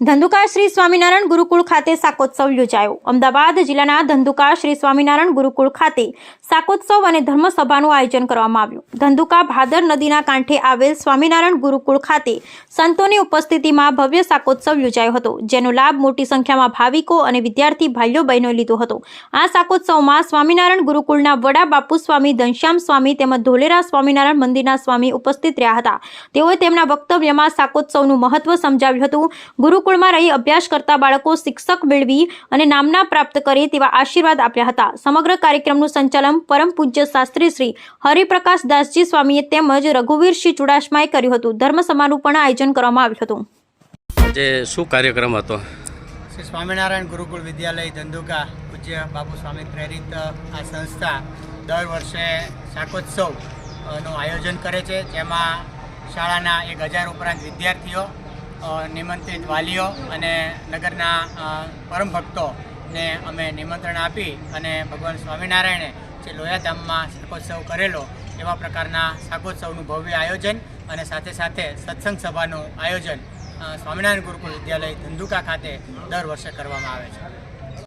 ધંધુકા શ્રી સ્વામિનારાયણ ગુરુકુળ ખાતે શાકોત્સવ યોજાયો. અમદાવાદ જિલ્લાના ધંધુકા શ્રી સ્વામિનારાયણ ગુરુકુળ ખાતે શાકોત્સવ અને ધર્મસભાનું આયોજન કરવામાં આવ્યું. ધંધુકા ભાદર નદીના કાંઠે આવેલ સ્વામિનારાયણ ગુરુકુળ ખાતે સંતોની ઉપસ્થિતિમાં ભવ્ય શાકોત્સવ યોજાયો હતો, જેનો લાભ મોટી સંખ્યામાં ભાવિકો અને વિદ્યાર્થી ભાઈઓ બહેનોએ લીધો હતો. આ શાકોત્સવમાં સ્વામિનારાયણ ગુરુકુળના વડા બાપુ સ્વામી, ઘનશ્યામ સ્વામી તેમજ ધોલેરા સ્વામિનારાયણ મંદિરના સ્વામી ઉપસ્થિત રહ્યા હતા. તેઓએ તેમના વક્તવ્યમાં શાકોત્સવનું મહત્વ સમજાવ્યું હતું. ગુરુકુળમાં રહી અભ્યાસ કરતા બાળકો શિક્ષક મેળવી અને નામના પ્રાપ્ત કરે તેવા આશીર્વાદ આપ્યા હતા. સમગ્ર કાર્યક્રમનું સંચાલન પરમ પૂજ્ય શાસ્ત્રી શ્રી હરિપ્રકાશ દાસજી સ્વામીએ તેમજ રઘુવીરસિંહ ચુડાસમાએ કર્યું હતું. ધર્મસભાનું પણ આયોજન કરવામાં આવ્યું હતું. આજે શું કાર્યક્રમ હતો? શ્રી સ્વામિનારાયણ ગુરુકુળ વિદ્યાલય ધંધુકા પૂજ્ય બાપુ સ્વામી પ્રેરિત આ સંસ્થા દર વર્ષે શાકોત્સવનું આયોજન કરે છે. જેમાં શાળાના એક હજાર ઉપરાંત વિદ્યાર્થીઓ નિમંત્રિત વાલીઓ અને નગરના પરમ ભક્તોને અમે નિમંત્રણ આપી અને ભગવાન સ્વામિનારાયણે જે લોયાધામમાં શાકોત્સવ કરેલો, એવા પ્રકારના શાકોત્સવનું ભવ્ય આયોજન અને સાથે સાથે સત્સંગ સભાનું આયોજન સ્વામિનારાયણ ગુરુકુળ વિદ્યાલય ધંધુકા ખાતે દર વર્ષે કરવામાં આવે છે.